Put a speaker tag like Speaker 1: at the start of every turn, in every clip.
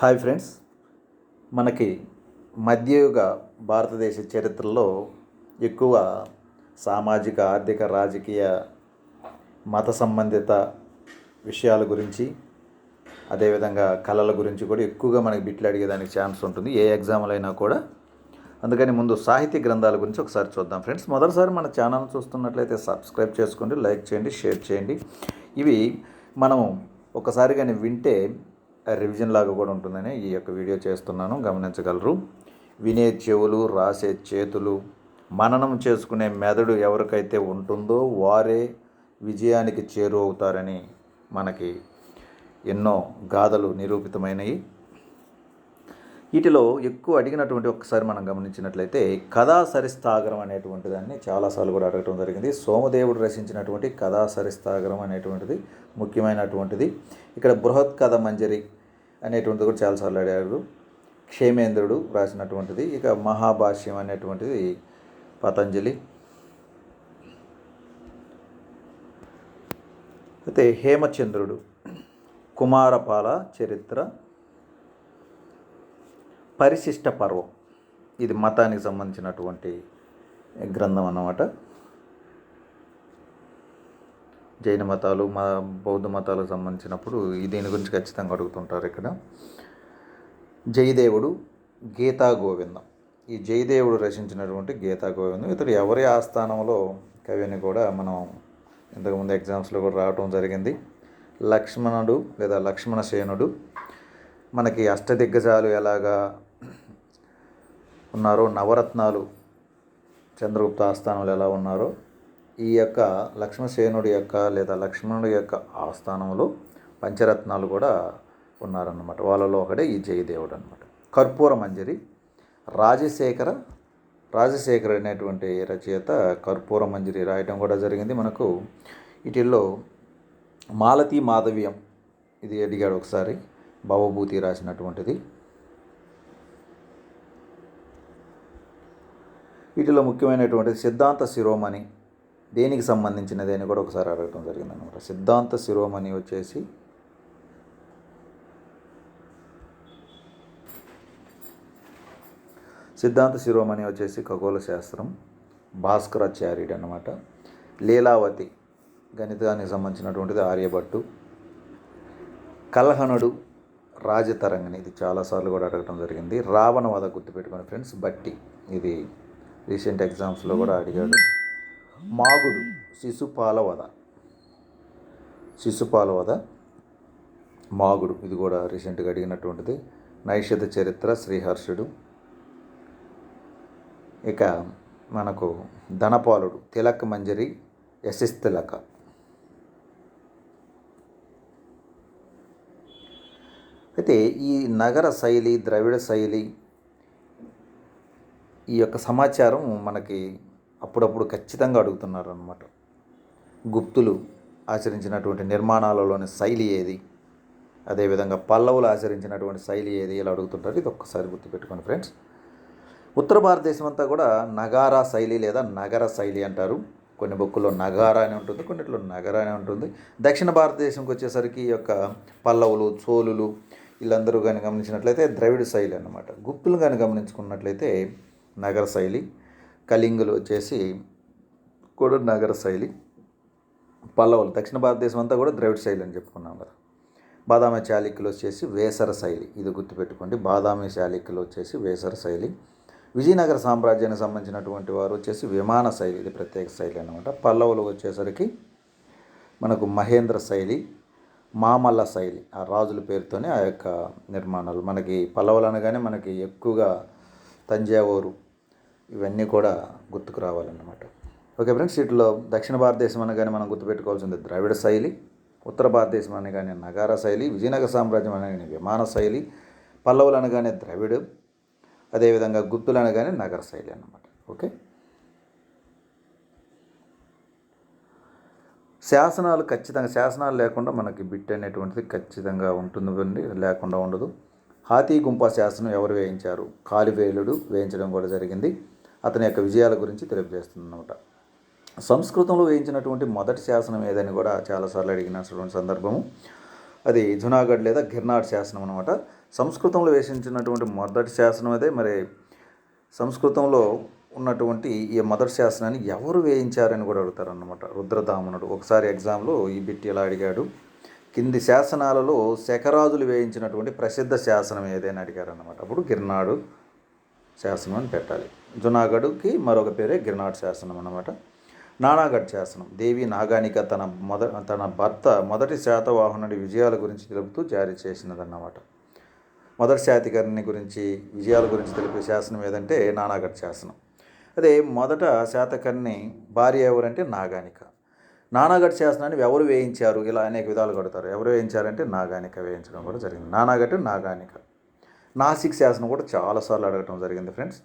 Speaker 1: Hi friends. మనకి మధ్యయుగ భారతదేశ చరిత్రలో ఎక్కువ సామాజిక ఆర్థిక రాజకీయ మత సంబంధిత విషయాల గురించి అదేవిధంగా కళల గురించి కూడా ఎక్కువగా మనకి బిట్లు అడిగేదానికి ఛాన్స్ ఉంటుంది. ఏ ఎగ్జామ్లు అయినా కూడా. అందుకని ముందు సాహిత్య గ్రంథాల గురించి ఒకసారి చూద్దాం ఫ్రెండ్స్. మొదటిసారి మన ఛానల్ చూస్తున్నట్లయితే సబ్స్క్రైబ్ చేసుకోండి లైక్ చేయండి షేర్ చేయండి. ఇవి మనం ఒకసారి కానీ వింటే రివిజన్ లాగా కూడా ఉంటుందని ఈ యొక్క వీడియో చేస్తున్నాను. గమనించగలరు. వినే చెవులు రాసే చేతులు మననం చేసుకునే మెదడు ఎవరికైతే ఉంటుందో వారే విజయానికి చేరువవుతారని మనకి ఎన్నో గాథలు నిరూపితమైనవి వీటిలో ఎక్కువ అడిగినటువంటి ఒకసారి మనం గమనించినట్లయితే కథా సరిస్థాగరం అనేటువంటి దాన్ని చాలాసార్లు కూడా అడగటం జరిగింది. సోమదేవుడు రచించినటువంటి కథా సరిస్థాగరం అనేటువంటిది ముఖ్యమైనటువంటిది. ఇక్కడ బృహత్ కథ మంజరి అనేటువంటిది కూడా చాలాసార్లు అడిగారు. క్షేమేంద్రుడు రాసినటువంటిది ఇక మహాభాష్యం అనేటువంటిది పతంజలి. అయితే హేమచంద్రుడు కుమారపాల చరిత్ర పరిశిష్ట పర్వం. ఇది మతానికి సంబంధించినటువంటి గ్రంథం అన్నమాట. జైన మతాలు మా బౌద్ధ మతాలకు సంబంధించినప్పుడు దీని గురించి ఖచ్చితంగా అడుగుతుంటారు ఇక్కడ. జయదేవుడు గీతా గోవిందం. ఈ జయదేవుడు రచించినటువంటి గీతా గోవిందం. ఇతడు ఎవరి ఆస్థానంలో కవి అని కూడా మనం ఇంతకుముందు ఎగ్జామ్స్లో కూడా రావడం జరిగింది. లక్ష్మణుడు లేదా లక్ష్మణసేనుడు మనకి అష్టదిగ్గజాలు ఎలాగా ఉన్నారో నవరత్నాలు చంద్రగుప్త ఆస్థానంలో ఎలా ఉన్నారో ఈ యొక్క లక్ష్మణసేనుడి యొక్క లేదా లక్ష్మణుడి యొక్క ఆస్థానంలో పంచరత్నాలు కూడా ఉన్నారన్నమాట. వాళ్ళలో ఒకడే ఈ జయదేవుడు అనమాట కర్పూర మంజరి రాజశేఖర రాజశేఖర్ అనేటువంటి రచయిత కర్పూర మంజరి రాయటం కూడా జరిగింది మనకు. వీటిల్లో మాలతి మాధవ్యం ఇది అడిగాడు ఒకసారి. భవభూతి రాసినటువంటిది. వీటిలో ముఖ్యమైనటువంటి సిద్ధాంత శిరోమణి. దేనికి సంబంధించినది అని కూడా ఒకసారి అడగటం జరిగింది అనమాట సిద్ధాంత శిరోమణి వచ్చేసి సిద్ధాంత శిరోమణి వచ్చేసి ఖగోళ శాస్త్రం భాస్కరాచార్యుడు అనమాట. లీలావతి గణితానికి సంబంధించినటువంటిది ఆర్యభట్టు. కలహనుడు రాజతరంగిణి ఇది చాలాసార్లు కూడా అడగటం జరిగింది. రావణ వద గుర్తుపెట్టుకోండి ఫ్రెండ్స్ బట్టి. ఇది రీసెంట్ ఎగ్జామ్స్లో కూడా అడిగాడు. మాగుడు శిశుపాల వద శిశుపాల వద మాగుడు. ఇది కూడా రీసెంట్గా అడిగినటువంటిది. నైషధ చరిత్ర శ్రీహర్షుడు. ఇక మనకు ధనపాలుడు తిలక్ మంజరి యశస్ తిలక అయితే ఈ నగర శైలి ద్రవిడ శైలి ఈ యొక్క సమాచారం మనకి అప్పుడప్పుడు ఖచ్చితంగా అడుగుతున్నారు అనమాట గుప్తులు ఆచరించినటువంటి నిర్మాణాలలోని శైలి ఏది? అదేవిధంగా పల్లవులు ఆచరించినటువంటి శైలి ఏది? ఇలా అడుగుతుంటారు. ఇది ఒక్కసారి గుర్తుపెట్టుకోండి ఫ్రెండ్స్. ఉత్తర భారతదేశం అంతా కూడా నగారా శైలి లేదా నగర శైలి అంటారు. కొన్ని బుక్కుల్లో నగారా అని ఉంటుంది కొన్నిట్లో నగర అని ఉంటుంది. దక్షిణ భారతదేశంకి వచ్చేసరికి ఈ యొక్క పల్లవులు చోళులు వీళ్ళందరూ కానీ గమనించినట్లయితే ద్రవిడ శైలి అనమాట గుప్తులు కానీ గమనించుకున్నట్లయితే నగర శైలి కళింగులు వచ్చేసి కూడా నగర శైలి పల్లవులు. దక్షిణ భారతదేశం అంతా కూడా ద్రవిడ శైలి అని చెప్పుకున్నాం కదా. బాదామి చాళుక్యులు వచ్చేసి వేసర శైలి. ఇది గుర్తుపెట్టుకోండి. బాదామి చాళుక్యులు వచ్చేసి వేసర శైలి. విజయనగర సామ్రాజ్యానికి సంబంధించినటువంటి వారు వచ్చేసి విమాన శైలి. ఇది ప్రత్యేక శైలి అనమాట పల్లవులు వచ్చేసరికి మనకు మహేంద్ర శైలి మామల్ల శైలి ఆ రాజుల పేరుతోనే ఆ యొక్క నిర్మాణాలు. మనకి పల్లవులు అనగానే మనకి ఎక్కువగా తంజావూరు ఇవన్నీ కూడా గుర్తుకు రావాలన్నమాట. ఓకే ఫ్రెండ్స్ వీటిలో దక్షిణ భారతదేశం అనగానే మనం గుర్తుపెట్టుకోవాల్సింది ద్రావిడ శైలి ఉత్తర భారతదేశం అనగానే నగార శైలి విజయనగర సామ్రాజ్యం అనగానే విమాన శైలి పల్లవులు అనగానే ద్రవిడు అదేవిధంగా గుప్తులు అనగానే నగర శైలి అన్నమాట. ఓకే? శాసనాలు ఖచ్చితంగా శాసనాలు లేకుండా మనకి బిట్ అనేటువంటిది ఖచ్చితంగా ఉంటుంది లేకుండా ఉండదు. హాతీ గుంప శాసనం ఎవరు వేయించారు? కాలివేలుడు వేయించడం కూడా జరిగింది. అతని యొక్క విజయాల గురించి తెలియజేస్తుంది అనమాట సంస్కృతంలో వేయించినటువంటి మొదటి శాసనం ఏదని కూడా చాలాసార్లు అడిగినటువంటి సందర్భము. అది జునాగఢ్ లేదా గిర్నాడ్ శాసనం అనమాట సంస్కృతంలో వేసించినటువంటి మొదటి శాసనం అదే. మరి సంస్కృతంలో ఉన్నటువంటి ఈ మొదటి శాసనాన్ని ఎవరు వేయించారని కూడా అడుగుతారనమాట అన్నమాట రుద్రదామనుడు ఒకసారి ఎగ్జామ్లో ఈ బిట్టి ఇలా అడిగాడు కింది శాసనాలలో శకరాజులు వేయించినటువంటి ప్రసిద్ధ శాసనం ఏదైనా అడిగారనమాట అప్పుడు గిర్నాడు శాసనం అని పెట్టాలి. జునాగఢ్కి మరొక పేరే గిర్నాడ్ శాసనం అన్నమాట. నానాగఢ్ శాసనం. దేవి నాగానిక తన మొద తన భర్త మొదటి శాతవాహనుడి విజయాల గురించి తెలుపుతూ జారీ చేసినదన్నమాట. మొదటి శాతికర్ణి గురించి విజయాల గురించి తెలిపే శాసనం ఏదంటే నానాగఢ్ శాసనం. అదే మొదట శాతకర్ణి భార్య ఎవరంటే నాగానిక. నానాగఢ్ శాసనాన్ని ఎవరు వేయించారు? ఇలా అనేక విధాలు కడతారు. ఎవరు వేయించారంటే నాగానిక వేయించడం కూడా జరిగింది. నానాగఢ్ నాగానిక. నాసిక్ శాసనం కూడా చాలాసార్లు అడగటం జరిగింది ఫ్రెండ్స్.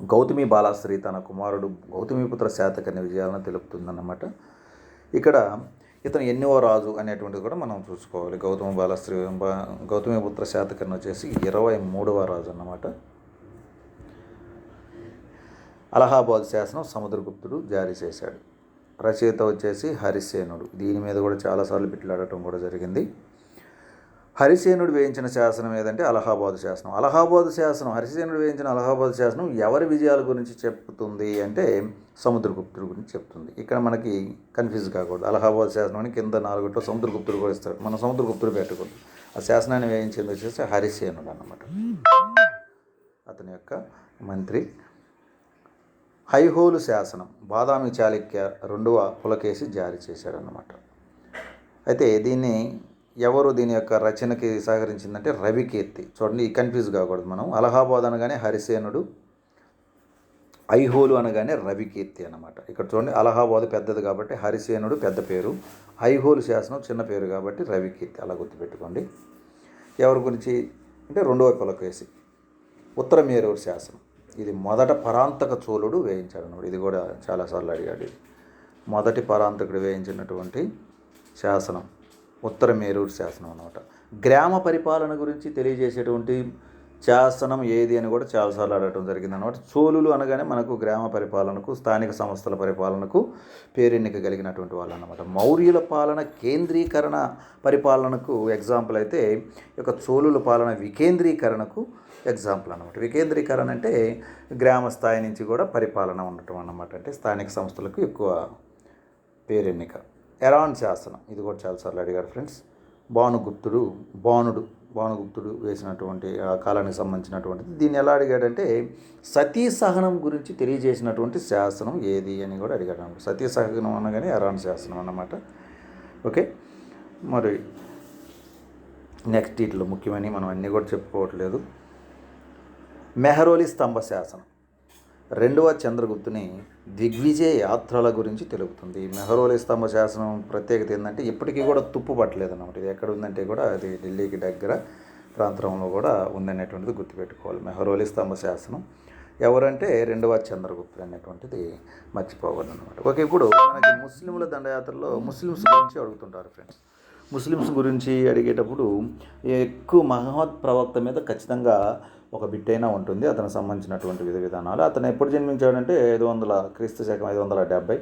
Speaker 1: గౌతమి బాలాశ్రీ తన కుమారుడు గౌతమిపుత్ర శాతకర్ణి విజయాలను తెలుపుతుందన్నమాట. ఇక్కడ ఇతను ఎన్నో రాజు అనేటువంటిది కూడా మనం చూసుకోవాలి. గౌతమ బాలశ్రీ గౌతమిపుత్ర శాతకర్ణి వచ్చేసి ఇరవై మూడవ రాజు అన్నమాట. అలహాబాద్ శాసనం సముద్రగుప్తుడు జారీ చేశాడు. రచయిత వచ్చేసి హరిసేనుడు. దీని మీద కూడా చాలాసార్లు బిట్లాడటం కూడా జరిగింది. హరిసేనుడు వేయించిన శాసనం ఏదంటే అలహాబాద్ శాసనం. అలహాబాద్ శాసనం హరిసేనుడు వేయించిన అలహాబాద్ శాసనం ఎవరి విజయాల గురించి చెప్తుంది అంటే సముద్రగుప్తుడు గురించి చెప్తుంది. ఇక్కడ మనకి కన్ఫ్యూజ్ కాకూడదు. అలహాబాద్ శాసనం అని కింద నాలుగుతో సముద్రగుప్తుడు కూడా ఇస్తాడు. మనం సముద్రగుప్తుడు పెట్టకూడదు. ఆ శాసనాన్ని వేయించింది వచ్చేసి హరిసేనుడు అన్నమాట. అతని యొక్క మంత్రి హైహోలు శాసనం బాదామి చాళుక్య రెండవ పులకేసి జారీ చేశాడన్నమాట. అయితే దీన్ని ఎవరు దీని యొక్క రచనకి సహకరించిందంటే రవికీర్తి చూడండి ఈ కన్ఫ్యూజ్ కాకూడదు మనం. అలహాబాద్ అనగానే హరిసేనుడు ఐహోలు అనగానే రవికీర్తి అనమాట ఇక్కడ చూడండి అలహాబాద్ పెద్దది కాబట్టి హరిసేనుడు పెద్ద పేరు ఐహోలు శాసనం చిన్న పేరు కాబట్టి రవికీర్తి అలా గుర్తుపెట్టుకోండి. ఎవరి గురించి? అంటే రెండవ పులకేసి ఉత్తర మేరూరు శాసనం. ఇది మొదట పరాంతక చోళుడు వేయించాడు అన్నమాట ఇది కూడా చాలాసార్లు అడిగాడు. ఇది మొదటి పరాంతకుడు వేయించినటువంటి శాసనం ఉత్తర మేరూరు శాసనం అన్నమాట. గ్రామ పరిపాలన గురించి తెలియజేసేటువంటి శాసనం ఏది అని కూడా చాలాసార్లు అడగటం జరిగింది అనమాట చోళులు అనగానే మనకు గ్రామ పరిపాలనకు స్థానిక సంస్థల పరిపాలనకు పేరెన్నిక కలిగినటువంటి వాళ్ళు అనమాట మౌర్యుల పాలన కేంద్రీకరణ పరిపాలనకు ఎగ్జాంపుల్ అయితే ఈ యొక్క చోళుల పాలన వికేంద్రీకరణకు ఎగ్జాంపుల్ అనమాట వికేంద్రీకరణ అంటే గ్రామ స్థాయి నుంచి కూడా పరిపాలన ఉండటం అన్నమాట. అంటే స్థానిక సంస్థలకు ఎక్కువ పేరెన్నిక. ఎరాన్ శాసనం ఇది కూడా చాలాసార్లు అడిగారు ఫ్రెండ్స్. భానుగుప్తుడు బాణుడు భానుగుప్తుడు వేసినటువంటి ఆ కాలానికి సంబంధించినటువంటిది. దీన్ని ఎలా అడిగాడంటే సతీ సహనం గురించి తెలియజేసినటువంటి శాసనం ఏది అని కూడా అడిగాడు అనమాట సతీ సహనం అనగానే ఎరాన్ శాసనం అన్నమాట. ఓకే? మరి నెక్స్ట్ వీటిలో ముఖ్యమని మనం అన్నీ కూడా చెప్పుకోవట్లేదు. మెహరోలి స్తంభ శాసనం. రెండవ చంద్రగుప్తుని దిగ్విజయ యాత్రల గురించి తెలుపుతుంది. మెహరోలి స్తంభ శాసనం ప్రత్యేకత ఏంటంటే ఇప్పటికీ కూడా తుప్పు పట్టలేదు అన్నమాట ఇది ఎక్కడ ఉందంటే కూడా అది ఢిల్లీకి దగ్గర ప్రాంతంలో కూడా ఉందనేటువంటిది గుర్తుపెట్టుకోవాలి. మెహరోలి స్తంభ శాసనం ఎవరంటే రెండవ చంద్రగుప్తుడు అనేటువంటిది మర్చిపోవాలి అనమాట ఓకే ఇప్పుడు మనకి ముస్లింల దండయాత్రలో ముస్లిమ్స్ గురించి అడుగుతుంటారు ఫ్రెండ్స్. ముస్లిమ్స్ గురించి అడిగేటప్పుడు ఎక్కువ మహమ్మద్ ప్రవక్త మీద ఖచ్చితంగా ఒక బిట్ అయినా ఉంటుంది. అతనికి సంబంధించినటువంటి విధ విధానాలు. అతను ఎప్పుడు జన్మించాడంటే ఐదు వందల క్రీస్తు శకం ఐదు వందల డెబ్బై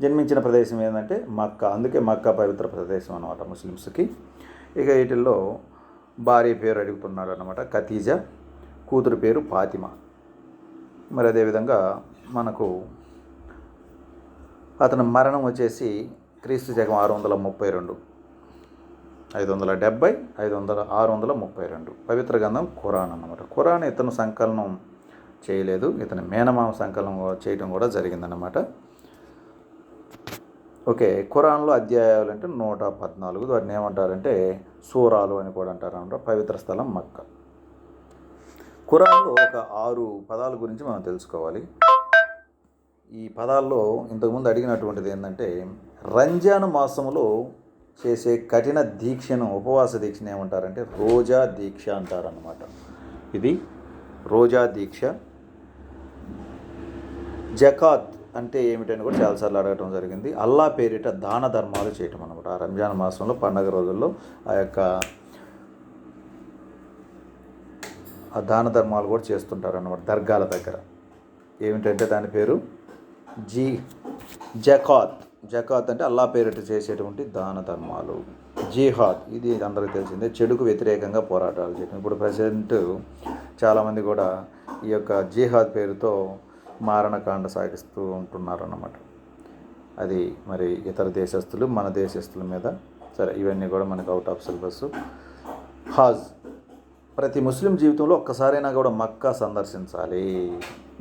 Speaker 1: జన్మించిన ప్రదేశం ఏంటంటే మక్కా. అందుకే మక్కా పవిత్ర ప్రదేశం అనమాట ముస్లిమ్స్కి. ఇక వీటిల్లో భార్య పేరు అడుగుతున్నాడు అనమాట ఖతీజా. కూతురు పేరు ఫాతిమా. మరి అదేవిధంగా మనకు అతని మరణం వచ్చేసి క్రీస్తు శకం ఆరు వందల ముప్పై రెండు. ఐదు వందల డెబ్బై ఐదు వందల ఆరు వందల ముప్పై రెండు. పవిత్ర గ్రంథం ఖురాన్ అన్నమాట. ఖురాన్ ఇతను సంకలనం చేయలేదు. ఇతని మేనమామ సంకలనం కూడా చేయడం కూడా జరిగిందన్నమాట. ఓకే ఖురాన్లో అధ్యాయాలు అంటే నూట పద్నాలుగు. వాటిని ఏమంటారంటే సూరాలు అని కూడా అంటారు అనమాట పవిత్ర స్థలం మక్క. ఖురాన్లో ఒక ఆరు పదాల గురించి మనం తెలుసుకోవాలి. ఈ పదాల్లో ఇంతకుముందు అడిగినటువంటిది ఏంటంటే రంజాన్ మాసంలో చేసే కఠిన దీక్షను ఉపవాస దీక్షను ఏమంటారంటే రోజా దీక్ష అంటారన్నమాట. ఇది రోజా దీక్ష. జకాత్ అంటే ఏమిటని కూడా చాలాసార్లు అడగటం జరిగింది. అల్లా పేరిట దాన ధర్మాలు చేయటం అనమాట ఆ రంజాన్ మాసంలో పండగ రోజుల్లో ఆ యొక్క ఆ దాన ధర్మాలు కూడా చేస్తుంటారన్నమాట దర్గాల దగ్గర. ఏమిటంటే దాని పేరు? జీ జకాత్. జకాత్ అంటే అల్లా పేరిట చేసేటువంటి దాన ధర్మాలు. జిహాద్ ఇది అందరికీ తెలిసిందే. చెడుకు వ్యతిరేకంగా పోరాటాలు చేయడం ఇప్పుడు ప్రజెంట్ చాలామంది కూడా ఈ యొక్క జిహాద్ పేరుతో మారణకాండ సాగిస్తూ ఉంటున్నారన్నమాట. అది మరి ఇతర దేశస్తులు మన దేశస్తుల మీద. సరే ఇవన్నీ కూడా మనకు అవుట్ ఆఫ్ సిలబస్ హాజ్ ప్రతి ముస్లిం జీవితంలో ఒక్కసారైనా కూడా మక్కా సందర్శించాలి.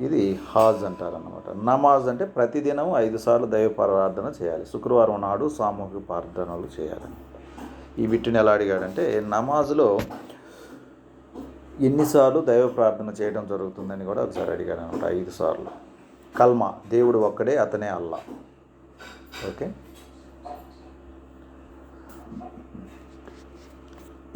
Speaker 1: ఇది హాజ్ అంటారన్నమాట. నమాజ్ అంటే ప్రతిదినం ఐదు సార్లు దైవ ప్రార్థన చేయాలి. శుక్రవారం నాడు సామూహిక ప్రార్థనలు చేయాలి ఈ బిట్టుని ఎలా అడిగాడంటే నమాజ్లో ఎన్నిసార్లు దైవ ప్రార్థన చేయడం జరుగుతుందని కూడా ఒకసారి అడిగాడు అనమాట ఐదు సార్లు. కల్మా దేవుడు ఒక్కడే అతనే అల్లా. ఓకే?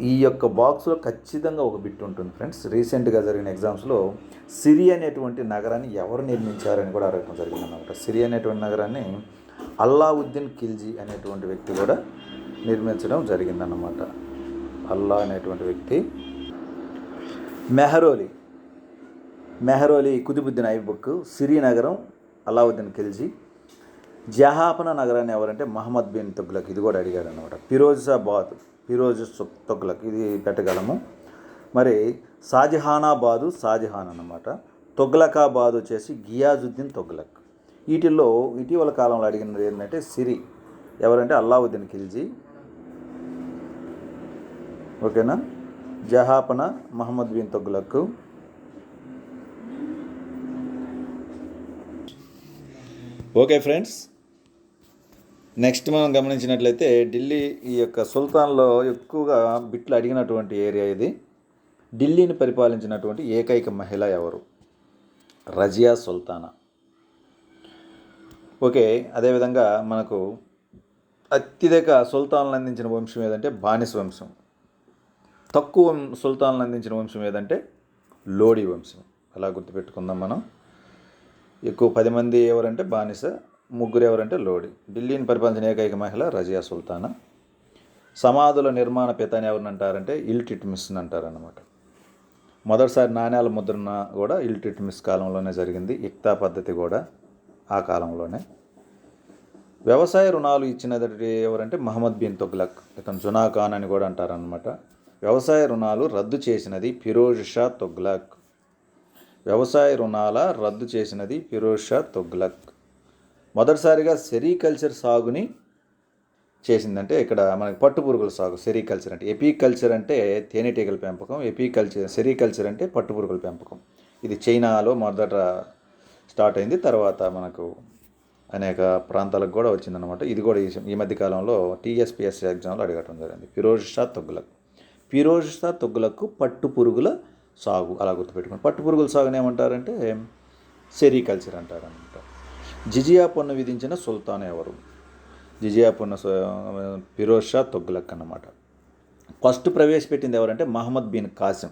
Speaker 1: ఈ యొక్క బాక్స్లో ఖచ్చితంగా ఒక బిట్ ఉంటుంది ఫ్రెండ్స్. రీసెంట్గా జరిగిన ఎగ్జామ్స్లో సిరి అనేటువంటి నగరాన్ని ఎవరు నిర్మించారని కూడా అడగడం జరిగింది అనమాట సిరి అనేటువంటి నగరాన్ని అల్లావుద్దీన్ ఖిల్జీ అనేటువంటి వ్యక్తి కూడా నిర్మించడం జరిగిందన్నమాట. అల్లా అనేటువంటి వ్యక్తి. మెహరోలి. మెహరోలి కుతుబుద్దీన్ ఐబుక్ సిరి నగరం అల్లావుద్దీన్ ఖిల్జీ. జహాపన నగరాన్ని ఎవరంటే మహమ్మద్ బిన్ తుగ్లక్ ఇది కూడా అడిగాడు అనమాట ఫిరోజాబాద్. ఫిరోజ్ తొక్కులకు ఇది పెట్టగలము. మరి షాజహానాబాదు షాజహాన్ అన్నమాట. తొగ్లకాబాద్ వచ్చేసి గియాజుద్దీన్ తొగ్లక్ వీటిల్లో ఇటీవల కాలంలో అడిగినది ఏంటంటే సిరి. ఎవరంటే అల్లావుద్దీన్ ఖిల్జీ. ఓకేనా? జహాపన Mohammad bin Tughlaq okay friends next మనం గమనించినట్లయితే ఢిల్లీ ఈ యొక్క సుల్తాన్లో ఎక్కువగా బిట్లు అడిగినటువంటి ఏరియా ఇది ఢిల్లీని పరిపాలించినటువంటి ఏకైక మహిళ ఎవరు? రజియా సుల్తానా. ఓకే అదేవిధంగా మనకు అత్యధిక సుల్తాన్లు అందించిన వంశం ఏదంటే బానిస వంశం. తక్కువ సుల్తాన్లు అందించిన వంశం ఏదంటే లోడి వంశం. అలా గుర్తుపెట్టుకుందాం మనం. ఎక్కువ పది మంది ఎవరంటే బానిస ముగ్గురు ఎవరంటే లోడి. ఢిల్లీని పరిపాలించిన ఏకైక మహిళ రజియా సుల్తానా. సమాధుల నిర్మాణ పితాని ఎవరిని అంటారంటే ఇల్టిట్మిస్ అంటారనమాట మొదటిసారి నాణ్యాల ముద్రణ కూడా ఇల్టిట్మిస్ కాలంలోనే జరిగింది. ఇక్తా పద్ధతి కూడా ఆ కాలంలోనే. వ్యవసాయ రుణాలు ఇచ్చినది ఎవరంటే మహమ్మద్ బిన్ తుగ్లక్. ఇతను జునా ఖాన్ అని కూడా అంటారనమాట వ్యవసాయ రుణాలు రద్దు చేసినది ఫిరోజ్ షా తుగ్లక్. వ్యవసాయ రుణాల రద్దు చేసినది ఫిరోజ్ షా తుగ్లక్. మొదటిసారిగా సెరికల్చర్ సాగుని చేసిందంటే ఇక్కడ మనకి పట్టు పురుగుల సాగు సెరికల్చర్ అంటే ఎపీకల్చర్ అంటే తేనెటీగల పెంపకం ఎపీకల్చర్ సెరికల్చర్ అంటే పట్టు పురుగుల పెంపకం. ఇది చైనాలో మొదట స్టార్ట్ అయింది తర్వాత మనకు అనేక ప్రాంతాలకు కూడా వచ్చిందనమాట ఇది కూడా ఈ- మధ్య కాలంలో టీఎస్పిఎస్ ఎగ్జామ్లో అడగటం జరిగింది. ఫిరోజ్ షా తొగ్గులకు. ఫిరోజ్ షా తొగ్గులకు పట్టు పురుగుల సాగు అలా గుర్తుపెట్టుకోండి. పట్టు పురుగుల సాగుని ఏమంటారంటే సెరికల్చర్ అంటారనమాట జిజియా పన్ను విధించిన సుల్తాన్ ఎవరు? జిజియా పన్ను ఫిరోజ్ షా తొగ్గులక్ అన్నమాట. ఫస్ట్ ప్రవేశపెట్టింది ఎవరంటే మహమ్మద్ బిన్ కాసిం.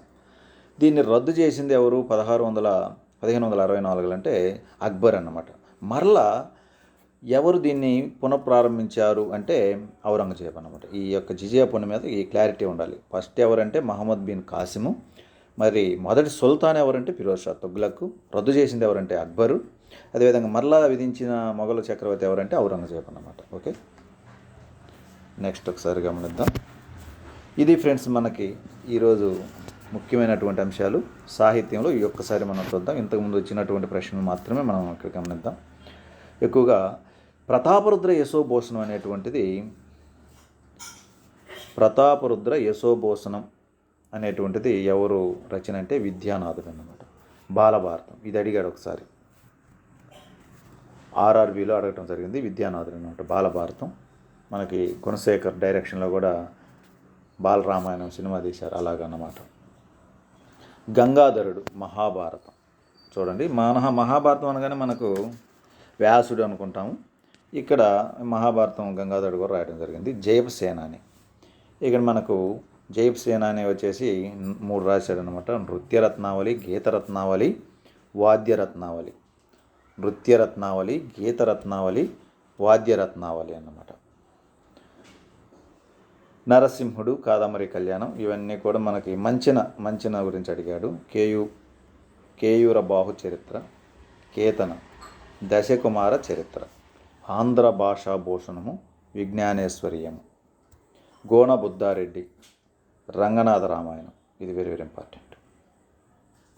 Speaker 1: దీన్ని రద్దు చేసింది ఎవరు? పదహారు వందల పదిహేను వందల అరవై నాలుగులు అంటే అక్బర్ అన్నమాట. మరలా ఎవరు దీన్ని పునఃప్రారంభించారు అంటే ఔరంగజేబ్ అనమాట ఈ యొక్క జిజియా పన్ను మీద ఈ క్లారిటీ ఉండాలి. ఫస్ట్ ఎవరంటే మహమ్మద్ బిన్ కాసిము. మరి మొదటి సుల్తాన్ ఎవరంటే ఫిరోజ్ షా తొగ్లక్ రద్దు చేసింది ఎవరంటే అక్బరు. అదేవిధంగా మరలా విధించిన మొఘలు చక్రవర్తి ఎవరంటే ఔరంగజేబు అన్నమాట. ఓకే? నెక్స్ట్ ఒకసారి గమనిద్దాం. ఇది ఫ్రెండ్స్ మనకి ఈరోజు ముఖ్యమైనటువంటి అంశాలు. సాహిత్యంలో ఈ ఒక్కసారి మనం చూద్దాం. ఇంతకుముందు వచ్చినటువంటి ప్రశ్నలు మాత్రమే మనం ఇక్కడ గమనిద్దాం. ఎక్కువగా ప్రతాపరుద్ర యశోభూషణం అనేటువంటిది ప్రతాపరుద్ర యశోభూషణం అనేటువంటిది ఎవరు రచన అంటే విద్యానాథుడు అన్నమాట. బాలభారతం. ఇది అడిగాడు ఒకసారి. ఆర్ఆర్బిలో అడగటం జరిగింది విద్యానాథుడు అనమాట బాలభారతం. మనకి గుణశేఖర్ డైరెక్షన్లో కూడా బాలరామాయణం సినిమా తీశారు అలాగన్నమాట. గంగాధరుడు మహాభారతం. చూడండి మన మహాభారతం అనగానే మనకు వ్యాసుడు అనుకుంటాము. ఇక్కడ మహాభారతం గంగాధరుడు కూడా రాయడం జరిగింది జయప అని ఇక్కడ మనకు జయప సేనాని వచ్చేసి మూడు రాశాడు అనమాట నృత్యరత్నావళి గీతరత్నావళి వాద్యరత్నావళి. నృత్యరత్నావళి గీతరత్నావళి వాద్యరత్నావళి అన్నమాట. నరసింహుడు కాదంబరి కళ్యాణం ఇవన్నీ కూడా మనకి మంచిన మంచిన గురించి అడిగాడు. కేయు కేయూర బాహు చరిత్ర కేతన దశకుమార చరిత్ర ఆంధ్ర భాషా భూషణము విజ్ఞానేశ్వర్యము గోణబుద్ధారెడ్డి రంగనాథ రామాయణం. ఇది వెరీ వెరీ ఇంపార్టెంట్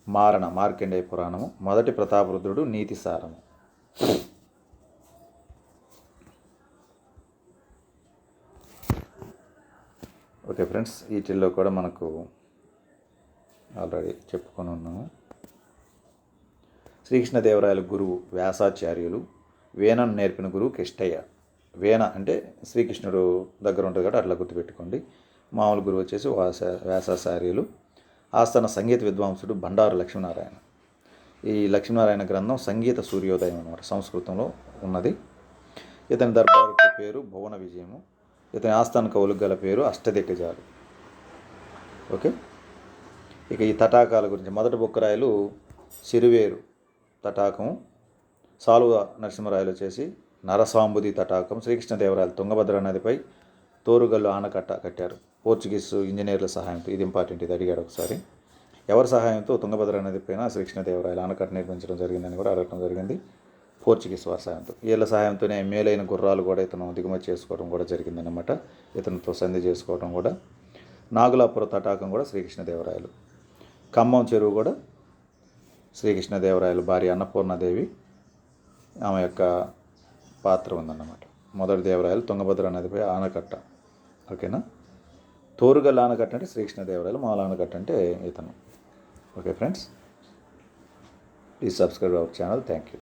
Speaker 1: మారణ మార్కండేయ పురాణము మొదటి ప్రతాపరుద్రుడు నీతి సారము. ఓకే ఫ్రెండ్స్ వీటిల్లో కూడా మనకు ఆల్రెడీ చెప్పుకొని ఉన్నాము. శ్రీకృష్ణదేవరాయల గురువు వ్యాసాచార్యులు వేణను నేర్పిన గురువు కిష్టయ్య. వేణ అంటే శ్రీకృష్ణుడు దగ్గర ఉంటుంది కాబట్టి అట్లా గుర్తుపెట్టుకోండి. మామూలు గురువు వచ్చేసి వ్యాస వ్యాసాచార్యులు. ఆస్థాన సంగీత విద్వాంసుడు బండారు లక్ష్మీనారాయణ. ఈ లక్ష్మీనారాయణ గ్రంథం సంగీత సూర్యోదయం అనమాట సంస్కృతంలో ఉన్నది. ఇతని దర్బారు పేరు భువన విజయము. ఇతని ఆస్థాన కవులకు గల పేరు అష్టదిగ్గజాలు. ఓకే? ఇక ఈ తటాకాల గురించి మొదటి బుక్కరాయలు సిరివేరు తటాకం సాలువ నరసింహరాయలు వచ్చేసి నరసాంబుది తటాకం. శ్రీకృష్ణదేవరాయలు తుంగభద్ర నదిపై తోరుగల్లు ఆనకట్ట కట్టారు. పోర్చుగీస్ ఇంజనీర్ల సహాయంతో ఇది ఇంపార్టెంట్ ఇది అడిగాడు ఒకసారి. ఎవరి సహాయంతో తుంగభద్ర నది పైన శ్రీకృష్ణదేవరాయలు ఆనకట్ట నిర్మించడం జరిగిందని కూడా అడగడం జరిగింది. పోర్చుగీస్ వారి సహాయంతో. వీళ్ళ సహాయంతోనే మేలైన గుర్రాలు కూడా ఇతను దిగుమతి చేసుకోవడం కూడా జరిగిందనమాట ఇతనితో సంధి చేసుకోవడం కూడా. నాగులాపుర తటాకం కూడా శ్రీకృష్ణదేవరాయలు ఖమ్మం చెరువు కూడా శ్రీకృష్ణదేవరాయలు భార్య అన్నపూర్ణదేవి ఆమె యొక్క పాత్ర ఉందన్నమాట. మొదటి దేవరాయలు తుంగభద్ర నదిపై ఆనకట్ట. ఓకేనా? తోరుగల్ ఆనకట్ట అంటే శ్రీకృష్ణదేవరాయలు మాల ఆనకట్ట అంటే ఇతను. Okay friends please subscribe our channel. Thank you